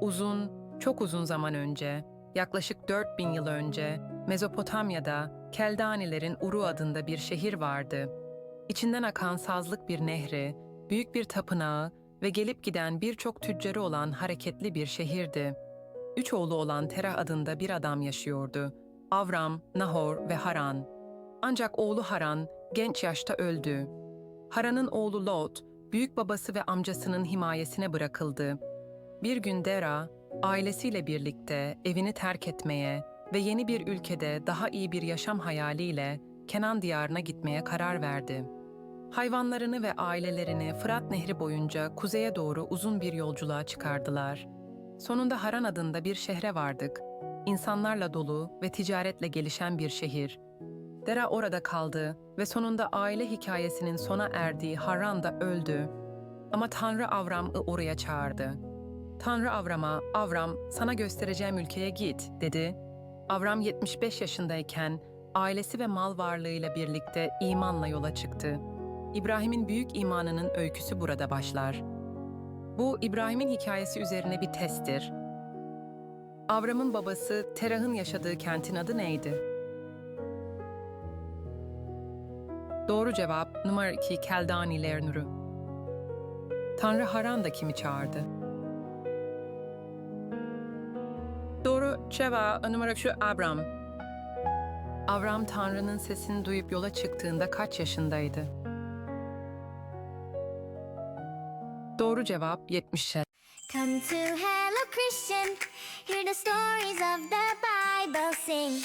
Uzun, çok uzun zaman önce, yaklaşık 4000 yıl önce, Mezopotamya'da Keldanilerin Uru adında bir şehir vardı. İçinden akan sazlık bir nehri, büyük bir tapınağı ve gelip giden birçok tüccarı olan hareketli bir şehirdi. Üç oğlu olan Terah adında bir adam yaşıyordu. Avram, Nahor ve Haran. Ancak oğlu Haran genç yaşta öldü. Haran'ın oğlu Lot, büyük babası ve amcasının himayesine bırakıldı. Bir gün Dera, ailesiyle birlikte evini terk etmeye ve yeni bir ülkede daha iyi bir yaşam hayaliyle Kenan diyarına gitmeye karar verdi. Hayvanlarını ve ailelerini Fırat Nehri boyunca kuzeye doğru uzun bir yolculuğa çıkardılar. Sonunda Haran adında bir şehre vardık. İnsanlarla dolu ve ticaretle gelişen bir şehir. Dera orada kaldı ve sonunda aile hikayesinin sona erdiği Haran da öldü. Ama Tanrı Avram'ı oraya çağırdı. Tanrı Avram'a, Avram sana göstereceğim ülkeye git dedi. Avram 75 yaşındayken ailesi ve mal varlığıyla birlikte imanla yola çıktı. İbrahim'in büyük imanının öyküsü burada başlar. Bu İbrahim'in hikayesi üzerine bir testtir. Avram'ın babası Terah'ın yaşadığı kentin adı neydi? Doğru cevap numara 2 Keldani Lernur'u. Tanrı Haran da kimi çağırdı? Doğru cevap numara 3 Abram. Avram Tanrı'nın sesini duyup yola çıktığında kaç yaşındaydı? Doğru cevap 70 Come to Hello Christian, hear the stories of the Bible, sing